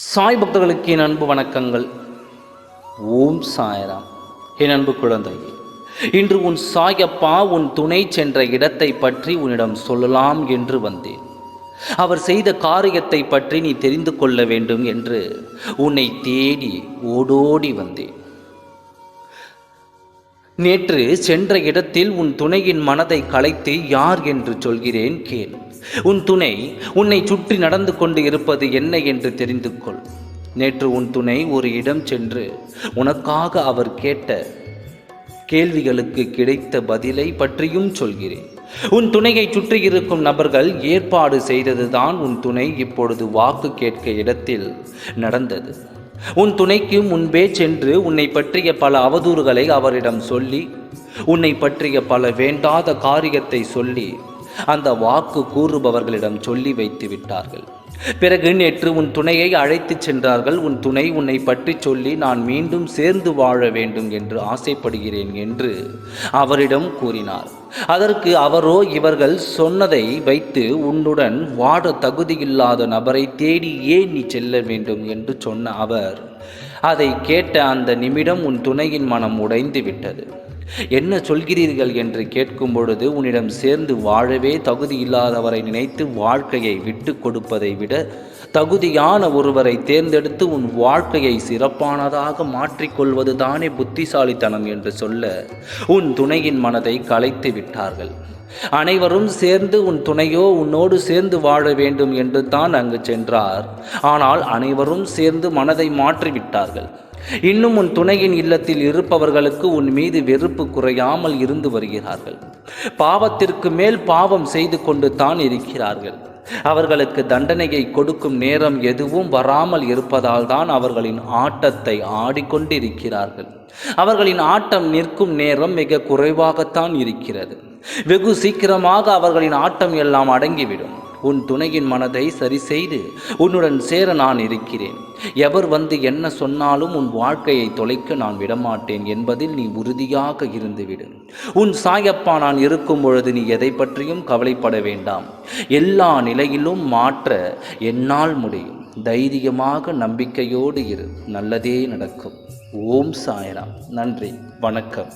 சாய் பக்தர்களுக்கு என் அன்பு வணக்கங்கள். ஓம் சாயராம். என் அன்பு குழந்தையே இன்று உன் சாயப்பா உன் துணை சென்ற இடத்தை பற்றி உன்னிடம் சொல்லலாம் என்று வந்தேன். அவர் செய்த காரியத்தை பற்றி நீ தெரிந்து கொள்ள வேண்டும் என்று உன்னை தேடி ஓடோடி வந்தேன். நேற்று சென்ற இடத்தில் உன் துணையின் மனதை கலைத்து யார் என்று சொல்கிறேன் கேள். உன் துணை உன்னை சுற்றி நடந்து கொண்டு இருப்பது என்ன என்று தெரிந்து கொள். நேற்று உன் துணை ஒரு இடம் சென்று உனக்காக அவர் கேட்ட கேள்விகளுக்கு கிடைத்த பதிலை பற்றியும் சொல்கிறேன். உன் துணையை சுற்றி இருக்கும் நபர்கள் ஏற்பாடு செய்ததுதான் உன் துணை இப்பொழுது வாக்கு கேட்க இடத்தில் நடந்தது. உன் துணைக்கு முன்பே சென்று உன்னை பற்றிய பல அவதூறுகளை அவரிடம் சொல்லி உன்னை பற்றிய பல வேண்டாத காரியத்தை சொல்லி அந்த வாக்கு கூறுபவர்களிடம் சொல்லி வைத்து விட்டார்கள். பிறகு நேற்று உன் துணையை அழைத்துச் சென்றார்கள். உன் துணை உன்னை பற்றி சொல்லி நான் மீண்டும் சேர்ந்து வாழ வேண்டும் என்று ஆசைப்படுகிறேன் என்று அவரிடம் கூறினார். அதற்கு அவரோ இவர்கள் சொன்னதை வைத்து உன்னுடன் வாட தகுதியில்லாத நபரை தேடி ஏன் நீ செல்ல வேண்டும் என்று சொன்ன அவர் அதை கேட்ட அந்த நிமிடம் உன் துணையின் மனம் உடைந்து விட்டது. என்ன சொல்கிறீர்கள் என்று கேட்கும் பொழுது உன்னிடம் சேர்ந்து வாழவே தகுதி இல்லாதவரை நினைத்து வாழ்க்கையை விட்டு கொடுப்பதை விட தகுதியான ஒருவரை தேர்ந்தெடுத்து உன் வாழ்க்கையை சிறப்பானதாக மாற்றிக்கொள்வது தானே புத்திசாலித்தனம் என்று சொல்ல உன் துணையின் மனதை கலைத்து விட்டார்கள். அனைவரும் சேர்ந்து உன் துணையோ உன்னோடு சேர்ந்து வாழ வேண்டும் என்று தான் அங்கு சென்றார். ஆனால் அனைவரும் சேர்ந்து மனதை மாற்றிவிட்டார்கள். இன்னும் உன் துணையின் இல்லத்தில் இருப்பவர்களுக்கு உன் மீது வெறுப்பு குறையாமல் இருந்து வருகிறார்கள். பாவத்திற்கு மேல் பாவம் செய்து கொண்டு தான் இருக்கிறார்கள். அவர்களுக்கு தண்டனையை கொடுக்கும் நேரம் எதுவும் வராமல் இருப்பதால் தான் அவர்களின் ஆட்டத்தை ஆடிக்கொண்டிருக்கிறார்கள். அவர்களின் ஆட்டம் நிற்கும் நேரம் மிக குறைவாகத்தான் இருக்கிறது. வெகு சீக்கிரமாக அவர்களின் ஆட்டம் எல்லாம் அடங்கிவிடும். உன் துணையின் மனதை சரி செய்து உன்னுடன் சேர நான் இருக்கிறேன். எவர் வந்து என்ன சொன்னாலும் உன் வாழ்க்கையை தொலைக்க நான் விடமாட்டேன் என்பதில் நீ உறுதியாக இருந்துவிடு. உன் சாயப்பா நான் இருக்கும் பொழுது நீ எதை பற்றியும் கவலைப்பட வேண்டாம். எல்லா நிலையிலும் மாற்ற என்னால் முடியும். தைரியமாக நம்பிக்கையோடு இரு. நல்லதே நடக்கும். ஓம் சாயராம். நன்றி. வணக்கம்.